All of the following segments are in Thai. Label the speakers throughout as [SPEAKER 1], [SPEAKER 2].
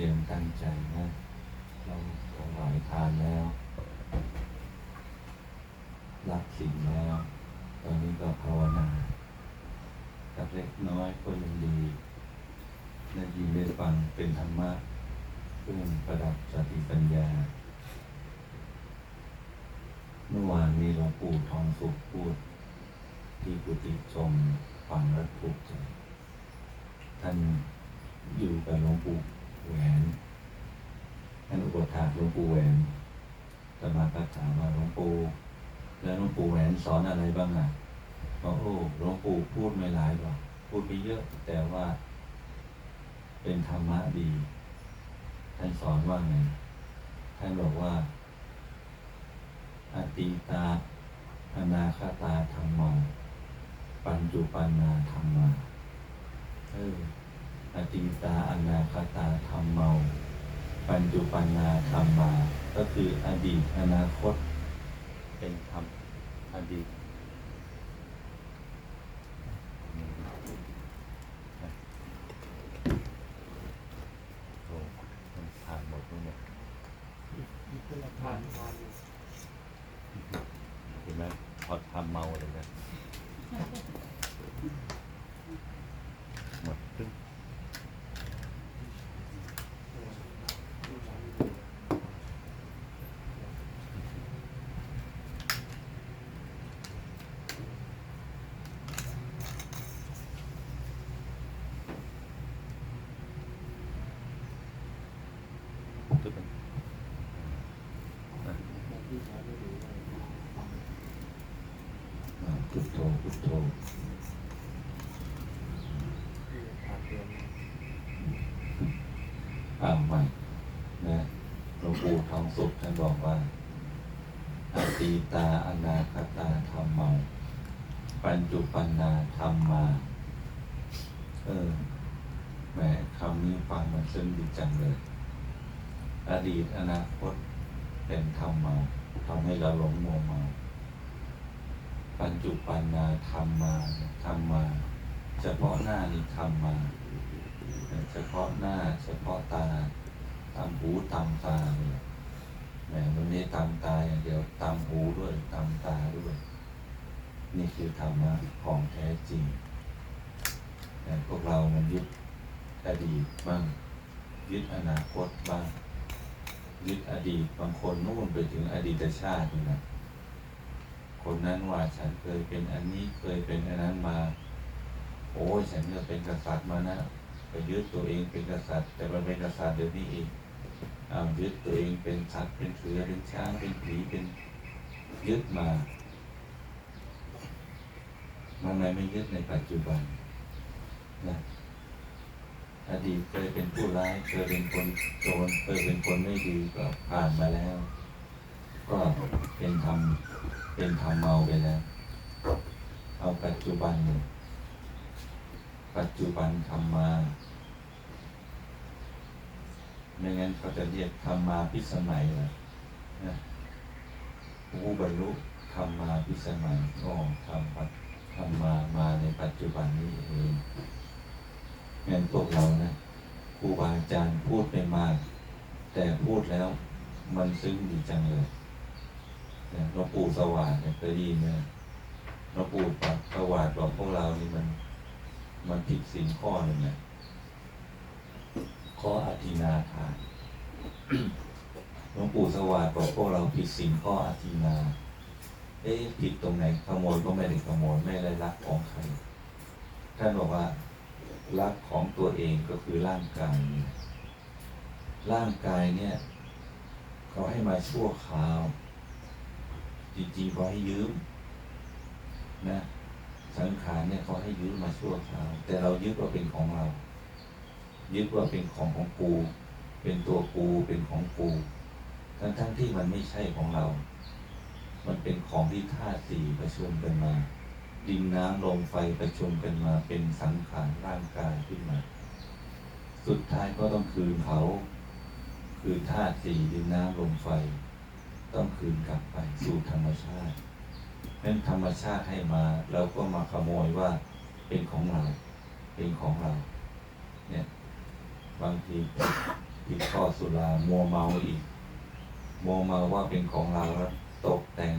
[SPEAKER 1] รียมตั้งใจนะเราถวายทานแล้ว รับสิ่งแล้ว ตอนนี้ก็ภาวนากับเล็กน้อยก็ยังดีได้ยินได้ฟังเป็นธรรมะเพื่อประดับสติปัญญา เมื่อวานมีหลวงปู่ทองสุขพูด ที่กุฏิชมฟังและถูกใจท่านอยู่กับหลวงปู่ แหวนท่านอุปถากหลวงปู่แหวนตมาก็ถามว่าหลวงปู่แล้วหลวงปู่แหวนสอนอะไรบ้างอะบอกโอ้หลวงปู่พูดไม่หลายหรอกพูดไม่เยอะ แต่ว่า เป็นธรรมะดี ท่านสอนว่าไงท่านบอกว่าอตีตาอนาคตาธรรมโมปัญจุปันนาธรรมาเออ อตีตาอนาคตาธรรมเมา ปัญจุปันนาธรรมา ก็คืออดีตอนาคตเป็นธรรมอดีตโอ้มันผ่านหมดแล้วเนี่ย
[SPEAKER 2] ผ่านผ่าน
[SPEAKER 1] เห็นไหมพอทำเมาเลยนะหมดครึ่งทุกคนนะ อ่า พุทโธพุทโธ
[SPEAKER 2] ผ่านเน
[SPEAKER 1] อ่าใหม่นะหลวงปู่ทองสุขท่านบอกว่าอตีตาอนาคตาธรรมเมา ปัญจุปันนาธรรมมา เออแหมคำนี้ฟังมันซึ้งดีจังเลย อดีตอนาคตเป็นธรรมเมาทำให้เราหลงมัวเมา ปัญจุปันนาธรรมมาธรรมมา เฉพาะหน้านี่ธรรมมา เฉพาะหน้า เฉพาะตาตามหูตามตาเนี่ยแหมมันไม่ตามตาอย่างเดียวตามหูด้วยตามตาด้วย นี่คือธรรมะของแท้จริงแต่พวกเรามันยึดอดีตบ้าง ยึดอนาคตบ้าง ยึดอดีตบางคนนู่นไปถึงอดีตชาตินี่นะ คนนั้นว่าฉันเคยเป็นอันนี้เคยเป็นอันนั้นมา โอ้ยฉันจะเป็นกษัตริย์มานะไปยึดตัวเองเป็นกษัตริย์ แต่มันเป็นกษัตริย์เดี๋ยวนี้เองเอายึดตัวเองเป็นสัตว์เป็นเสือเป็นช้างเป็นผีเป็นยึดมาทำไมไม่ยึดในปัจจุบันนะอดีตเคยเป็นผู้ร้ายเคยเป็นคนโจรเคยเป็นคนไม่ดีก็ผ่านมาแล้ว ก็เป็นทำ เป็นทำเมาไปแล้ว เอาปัจจุบันเนี่ยปัจจุบันทำมา ไม่งั้นเขาจะเรียกทำมาพิสมัยนะนะผู้บรรลุทำมาพิสมัยก็ทำปัจทำมามาในปัจจุบันนี้เองงั้นพวกเรานะครูบาอาจารย์พูดไม่มาก แต่พูดแล้วมันซึ้งดีจังเลย หลวงปู่สว่างเนี่ยเคยได้ยินไหมหลวงปู่ปัสว่างบอกพวกเรานี่มัน มันผิดศีลข้อหนึ่งนะข้ออธินาทานหลวงปู่สวัสดิ์บอกพวกเราผิดศีลข้ออธินา เอ๊ะผิดตรงไหนขโมยก็ไม่ได้ขโมยไม่ได้ลักของใครท่านบอกว่าลักของตัวเองก็คือร่างกาย ร่างกายเนี่ย เขาให้มาชั่วคราว จริงๆเขาให้ยืม นะ สังขารเนี่ยเขาให้ยึดมาชั่วคราวแต่เรายึดว่าเป็นของเรา ยึดว่าเป็นของของกู เป็นตัวกูเป็นของกูทั้งทั้งที่มันไม่ใช่ของเรา มันเป็นของที่ธาตุสี่ประชุมกันมาดินน้ำลมไฟประชุมกันมาเป็นสังขารร่างกายขึ้นมา สุดท้ายก็ต้องคืนเขา คือธาตุสี่ดินน้ำลมไฟ ต้องคืนกลับไปสู่ธรรมชาตินั้นธรรมชาติให้มาเราก็มาขโมยว่าเป็นของเรา เป็นของเรา เนี่ย บางทีติดข้อสุรามัวเมาอีก มัวเมาว่าเป็นของเราแล้วตกแต่ง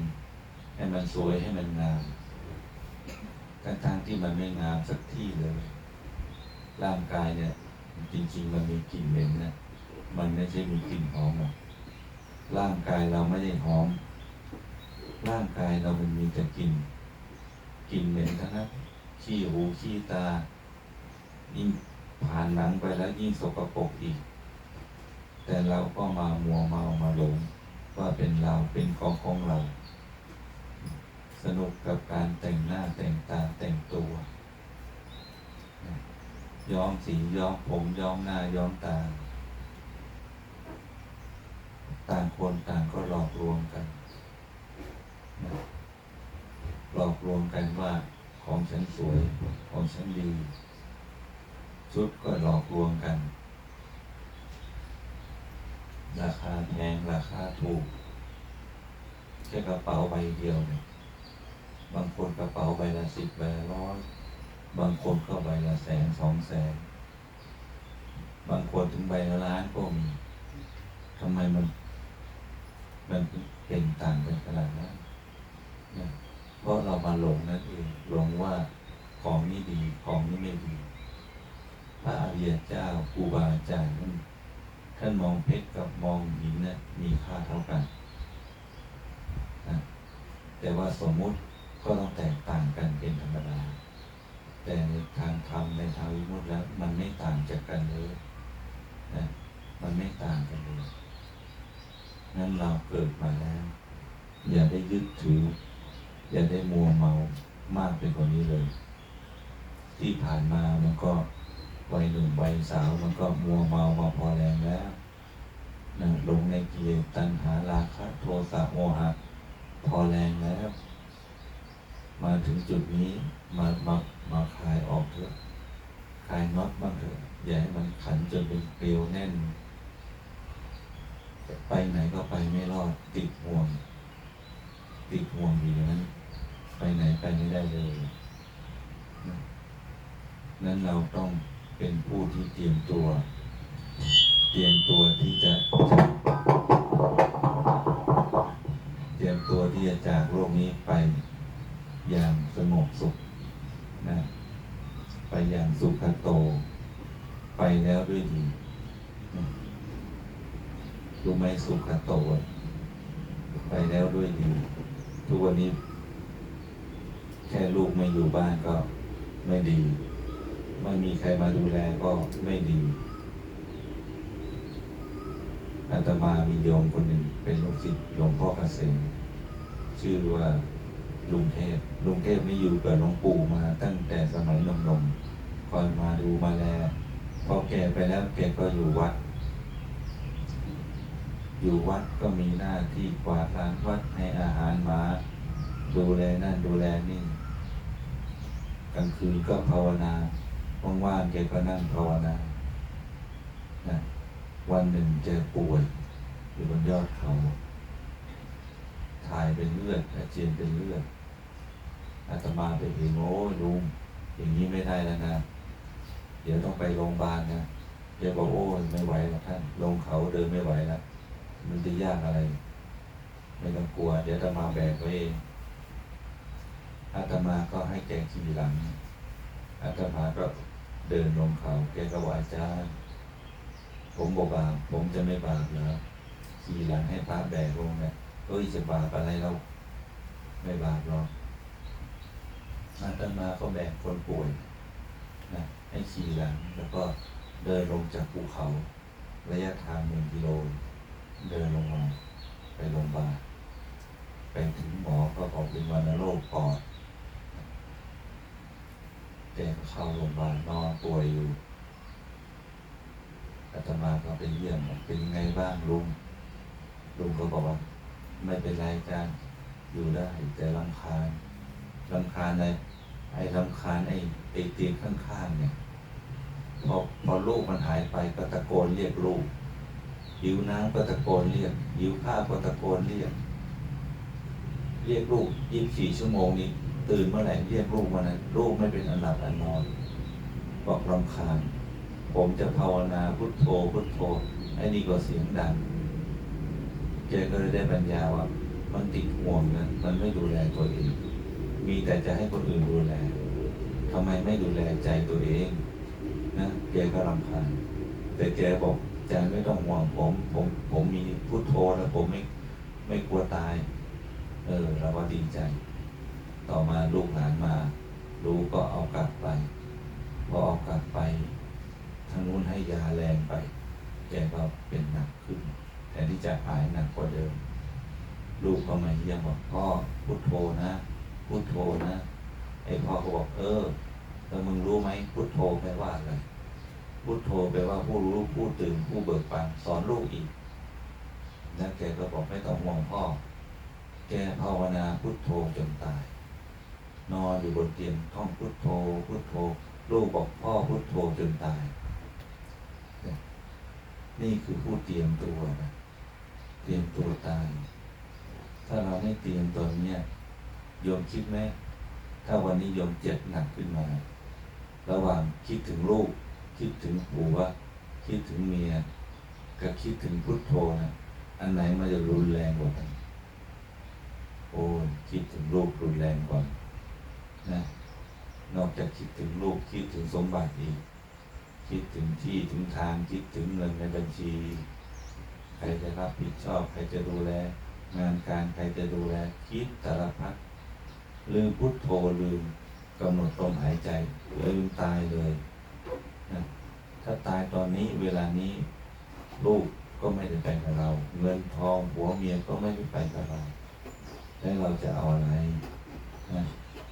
[SPEAKER 1] ให้มันสวยให้มันงามทั้งทางๆที่มันไม่งามสักที่เลย ร่างกายเนี่ย จริง ๆ มันมีกลิ่นเหม็นนะมันไม่ใช่มีกลิ่นหอมหรอก ร่างกายเราไม่ได้หอม ร่างกายเรามันมีแต่กลิ่นกลิ่นเหม็นทั้งนั้นขี้หูขี้ตายิ่งผ่านหนังไปแล้วยิ่งสกปรกอีก แต่เราก็มามัวเมามาหลงว่าเป็นเราเป็นของของเรา สนุกกับการแต่งหน้าแต่งตาแต่งตัวย้อมสีย้อมผมย้อมหน้าย้อมตา ต่าง คนต่างก็หลอกลวงกันหลอกลวงกันว่าของฉันสวยของฉันดี ชุดก็หลอกลวงกัน ราคาแพงราคาถูกแค่กระเป๋าใบเดียวเนี่ยบางคนกระเป๋าใบละสิบใบละร้อยบางคนก็ใบละแสนสองแสน บางคนถึงใบละล้านก็มีทำไมมัน มันเป็นต่างกันขนาดนั้นนะเพราะเรามาหลงนั่นเองหลงว่าของนี้ดีของนี้ไม่ดี พระอริยเจ้าครูบาอาจารย์ท่านท่านมองเพชรกับมองหินนะมีค่าเท่ากันนะแต่ว่าสมมุติก็ต้องแตกต่างกันเป็นธรรมดา แต่ในทางธรรมในทางวิมุตติแล้ว มันไม่ต่างจากกันเลยนะมันไม่ต่างกันเลย นั้นเราเกิดมาแล้ว อย่าได้ยึดถือ อย่าได้มัวเมามากไปกว่านี้เลย ที่ผ่านมามันก็วัยหนุ่มวัยสาวมันก็มัวเมามาพอแรงแล้วนะลงในกิเลสตัณหาราคะโทสะโมหะพอแรงแล้ว มาถึงจุดนี้มามามาคลายออกเถอะคลายน็อตบ้างเถอะอย่าให้มันขันจนเป็นเกลียวแน่น ไปไหนก็ไปไม่รอดติดห่วง ติดห่วงอยู่นั้น ไปไหนไปไม่ได้เลยนั้นเราต้องเป็นผู้ที่เตรียมตัว เตรียมตัวที่จะ เตรียมตัวที่จะจากโลกนี้ไปอย่างสงบสุขนะไปอย่างสุขโต ไปแล้วด้วยดี รู้ไหมสุขโตไปแล้วด้วยดีทุกวันนี้ แค่ลูกไม่อยู่บ้านก็ไม่ดี ไม่มีใครมาดูแลก็ไม่ดีอาตมามีโยมคนหนึ่งเป็นลูกศิษย์หลวงพ่อเกษมชื่อว่าลุงเทพลุงเทพนี่อยู่กับหลวงปู่มาตั้งแต่สมัยหนุ่มๆคอยมาดูมาแลพอแก่ไปแล้วแกก็อยู่วัด อยู่วัดก็มีหน้าที่กวาดลานวัดให้อาหารหมา ดูแลนั่นดูแลนี่กลางคืนก็ภาวนาว่างๆแกก็นั่งภาวนานะวันหนึ่งแกป่วยอยู่บนยอดเขาถ่ายเป็นเลือดอาเจียนเป็นเลือดอาตมาไปเห็นโอ้ลุงอย่างนี้ไม่ได้แล้วนะ เดี๋ยวต้องไปโรงพยาบาลนะแกบอกโอ้ไม่ไหวแล้วท่านลงเขาเดินไม่ไหวแล้ว มันจะยากอะไร ไม่ต้องกลัว เดี๋ยวอาตมาแบกไว้เองอาตมาก็ให้แกขี่หลังอาตมาก็เดินลงเขา แกก็ไหวอาจาผมบอกบาปผมจะไม่บาปเหรอขี่หลังให้พระแบกลงเนี่ยเอ้ยจะบาปอะไรเราไม่บาปหรอกอาตมาก็แบกคนป่วยนะให้ขี่หลังแล้วก็เดินลงจากภูเขา ระยะทางหนึ่งกิโล เดินลงมาไปโรงพยาบาลไปถึงหมอก็บอกเป็นวัณโรคปอดแกก็เข้าโรงพยาบาลนอนป่วยอยู่อาตมาก็ไปเยี่ยมเป็นยังไงบ้างลุงลุงก็บอกว่า ไม่เป็นไรอาจารย์อยู่ได้แต่ลำคาญลำคาญอะไรไอ้ลำคาญไอ้ไอ้เตียงข้างๆเนี่ยพอพอลูกมันหายไปก็ตะโกนเรียกลูก หิวน้ำก็ตะโกนเรียกหิวข้าวก็ตะโกนเรียก เรียกลูกยี่สิบสี่ชั่วโมงนี้ ตื่นเมื่อไหร่เรียกลูกวันนั้นลูกไม่เป็นอันหลับอันนอนบอกรำคาญ ผมจะภาวนาพุทโธพุทโธไอ้นี่ก็เสียงดังแกก็เลยได้ปัญญาว่า มันติดห่วงนะมันไม่ดูแลตัวเองมีแต่จะให้คนอื่นดูแลทำไมไม่ดูแลใจตัวเองนะแกก็รำคาญแต่แกบอก ใจไม่ต้องห่วงผมผมผมมีพุทโธแล้วผมไม่ไม่กลัวตาย เออเราก็ดีใจ ต่อมาลูกหลานมา รู้ก็เอากลับไปพอเอากลับไป ทางนู้นให้ยาแรงไป แกก็เป็นหนักขึ้นแทนที่จะหายหนักกว่าเดิม ลูกก็มาเยี่ยมบอกพ่อพุทโธนะพุทโธนะไอพ่อก็บอกเออแล้วมึงรู้ไหมพุทโธแปลว่าอะไร พุทโธแปลว่าผู้รู้ผู้ตื่นผู้เบิกบานสอนลูกอีกแล้วแกก็บอกไม่ต้องห่วงพ่อ แกภาวนาพุทโธจนตาย นอนอยู่บนเตียงท่องพุทโธพุทโธ ลูกบอกพ่อพุทโธจนตาย นี่คือผู้เตรียมตัวนะเตรียมตัวตาย ถ้าเราไม่เตรียมตัวเนี้ยโยมคิดไหมถ้าวันนี้โยมเจ็บหนักขึ้นมา ระหว่างคิดถึงลูก คิดถึงผัวคิดถึงเมียกับคิดถึงพุทโธนะอันไหนมันจะรุนแรงกว่ากันโอ้คิดถึงลูกรุนแรงกว่านะ นอกจากคิดถึงลูกคิดถึงสมบัติอีก คิดถึงที่ถึงทางคิดถึงเงินในบัญชี ใครจะรับผิดชอบ ใครจะดูแล งานการใครจะดูแล คิดสารพัดลืมพุทโธลืมกำหนดลมหายใจลืมตายเลย นะถ้าตายตอนนี้เวลานี้ลูกก็ไม่ได้ไปกับเรา เงินทองหัวเมียก็ไม่ได้ไปกับเรา แล้วเราจะเอาอะไรนะ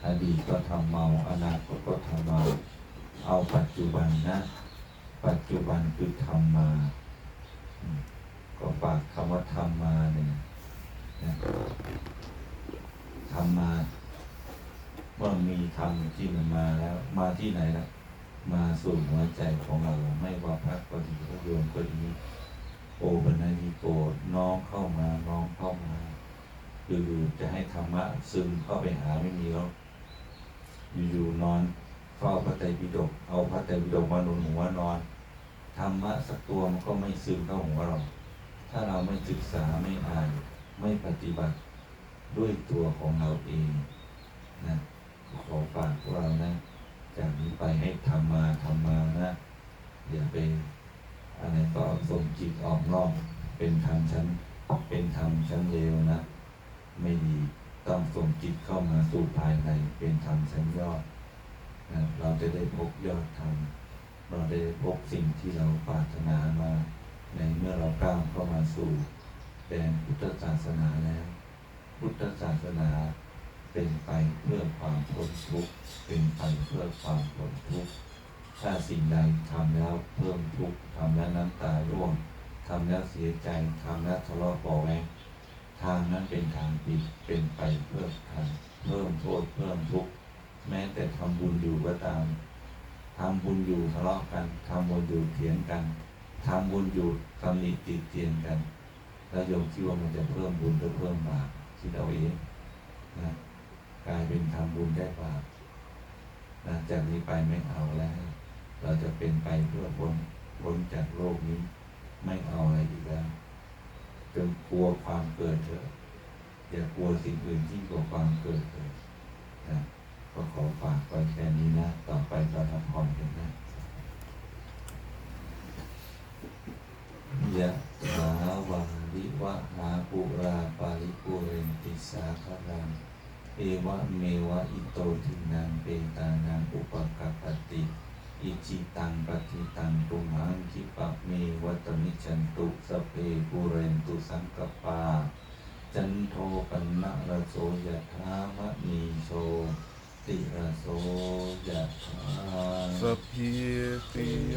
[SPEAKER 1] อดีตก็ทำเมาอนาคตก็ทำเมาเอาปัจจุบันนะ ปัจจุบันคือทำมา ก็ฝากคำว่าทำมาเนี่ยนะทำมาเมื่อมีธรรมที่มันมาแล้ว มาที่ไหนแล้ว มาสู่หัวใจของเราไม่ว่าพระก็ดีพระโยมก็ดีโอปัญญิโกน้องเข้ามาน้องเข้ามาอยู่ๆจะให้ธรรมะซึมเข้าไปหาไม่มีแล้วอยู่ๆนอนเฝ้าพระไตรปิฎกเอาพระไตรปิฎกมาหนุนหัวนอนธรรมะสักตัวมันก็ไม่ซึมเข้าหัวเรา ถ้าเราไม่ศึกษาไม่อ่านไม่ปฏิบัติด้วยตัวของเราเองนะขอฝากพวกเรานะ จากนี้ไปให้ทำมาทำมานะอย่าไปอะไรก็ส่งจิตออกนอกเป็นธรรมชั้นเป็นธรรมชั้นเลวนะ ไม่ดีต้องส่งจิตเข้ามาสู่ภายในเป็นธรรมชั้นยอดนะเราจะได้พบยอดธรรมเราได้พบสิ่งที่เราปรารถนามา ในเมื่อเราก้าวเข้ามาสู่แดนพุทธศาสนาแล้ว พุทธศาสนา เป็นไปเพื่อความพ้นทุกข์เป็นไปเพื่อความพ้นทุกข์ถ้าสิ่งใดทำแล้วเพิ่มทุกข์ทำแล้วน้ำตาร่วงทำแล้วเสียใจทำแล้วทะเลาะเบาแวงทางนั้นเป็นทางผิดเป็นไปเพื่อทางเพิ่มโทษเพิ่มทุกข์แม้แต่ทำบุญอยู่ก็ตามทำบุญอยู่ทะเลาะกันทำบุญอยู่เถียงกันทำบุญอยู่ตำหนิติเตียนกัน แล้วโยมคิดว่ามันจะเพิ่มบุญหรือเพิ่มบาปคิดเอาเองนะ กลายเป็นทำบุญได้บาปนะจากนี้ไปไม่เอาแล้ว เราจะเป็นไปเพื่อพ้นพ้นจากโลกนี้ ไม่เอาอะไรอีกแล้วจนกลัวความเกิดเถอะอย่ากลัวสิ่งอื่นที่กว่าความเกิดเลยนะก็ขอฝากไว้แค่นี้นะ ต่อไปเราทำพรกันนะ ยะถาวาริวะหาปุราปาริปุเรนติสาคารัง เอวะเมวะอิโตทินังเปตานังอุปกปปติอิจิตังปฏิตังตุมังคิปะเมวัตมิจันตุสเพปุเรนตุสังกปา จันโทปนะระโสยะธามะนีโชติระโสยะธา
[SPEAKER 3] สพพิติโย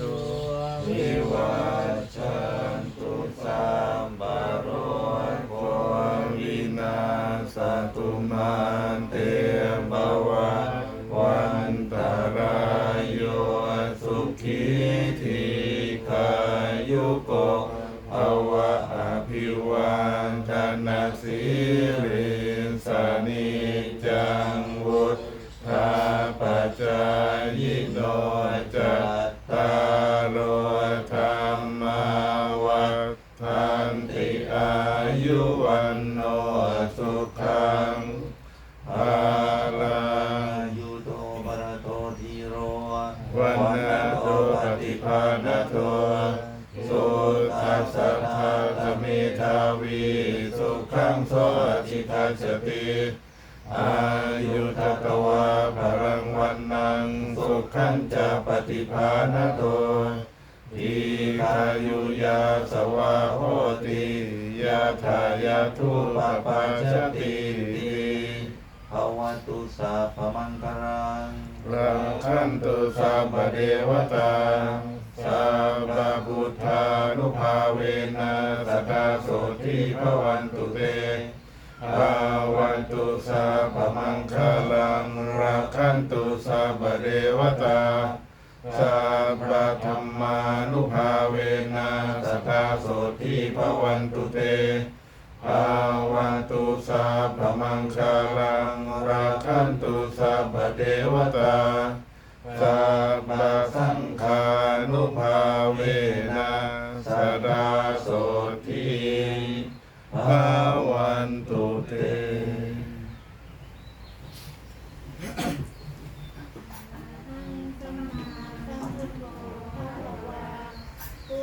[SPEAKER 1] ที
[SPEAKER 3] คายุยาสวะโหติยาทายาทุปปาชติติ
[SPEAKER 1] ภวตุสาพมังคารัง
[SPEAKER 3] รังคันตุสัพพเทวตาสัพพพุทธานุภาเวนะสตาโสทิภวันตุเตภาวันตุสัพพมังคลังรักขันตุสัพพเทวตา สัพพธรรมานุภาเวนะสตาโสทีพระวันตุเตภาวันตุสัพพมังคลังราคันตุสัพพเทวตาสัพ